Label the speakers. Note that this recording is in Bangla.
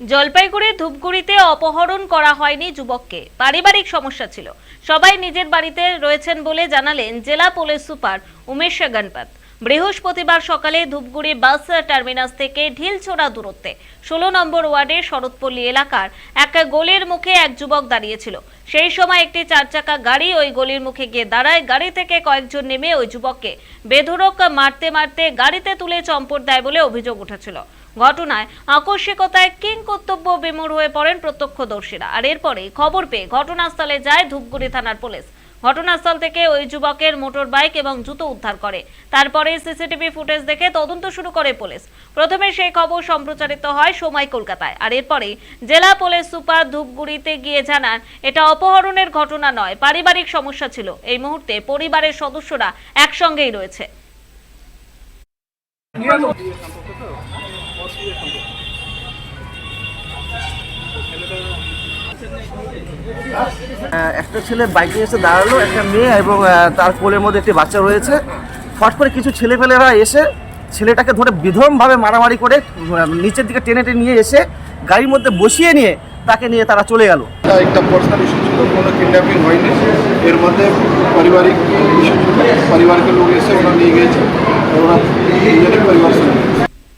Speaker 1: জলপাইগুড়ি ধূপগুড়িতে অপহরণ করা হয়নি যুবককে। পারিবারিক সমস্যা ছিল। সবাই নিজের বাড়িতে রয়েছেন বলে জানালেন জেলা পুলিশ সুপার উমেশ গণপত। বৃহস্পতিবার সকালে ধূপগুড়ি বাস টার্মিনাস থেকে ঢিলছোড়া দূরত্বে। ষোলো নম্বর ওয়ার্ডের শরৎপল্লী এলাকার এক গলির মুখে এক যুবক দাঁড়িয়েছিল। সেই সময় একটি চার চাকা গাড়ি ওই গলির মুখে গিয়ে দাঁড়ায়। গাড়ি থেকে কয়েকজন নেমে ওই যুবককে বেধড়ক মারতে মারতে গাড়িতে তুলে চম্পট দেয় বলে অভিযোগ উঠেছিল। ঘটনায় আকস্মিকতায় কিং কর্তব্য বিমূঢ় হয়ে পড়েন প্রত্যক্ষদর্শীরা। আর এরপরে খবর পেয়ে ঘটনাস্থলে যায় ধূপগুড়ি থানার পুলিশ। ঘটনাস্থল থেকে ওই যুবকের মোটর বাইক এবং জুতো উদ্ধার করে। তারপরে সিসিটিভি ফুটেজ দেখে তদন্ত শুরু করে পুলিশ। প্রথমে সেই খবর সম্প্রচারিত হয় সময় কলকাতায়। আর এরপরে জেলা পুলিশ সুপার ধূপগুড়িতে গিয়ে জানান, এটা অপহরণের ঘটনা নয়, পারিবারিক সমস্যা ছিল। এই মুহূর্তে পরিবারের সদস্যরা একসঙ্গেই রয়েছে।
Speaker 2: একটা ছেলে বাইকে এসে দাঁড়াল, একটা মেয়ে এবং তার কোলের মধ্যে একটি বাচ্চা রয়েছে। ফট করে কিছু ছেলেপেলেরা এসে ছেলেটাকে ধরে বিধমভাবে মারামারি করে নিচের দিকে টেনে টেনে নিয়ে এসে গাড়ির মধ্যে বসিয়ে নিয়ে তাকে নিয়ে তারা চলে গেল।
Speaker 3: একটা পার্সোনাল ইস্যু ছিল, কোনো কিডন্যাপিং হয়নি। এর মধ্যে পারিবারিক ইস্যু ছিল, পরিবারকে লোক এসে ওরা নিয়ে গিয়েছে। ওরা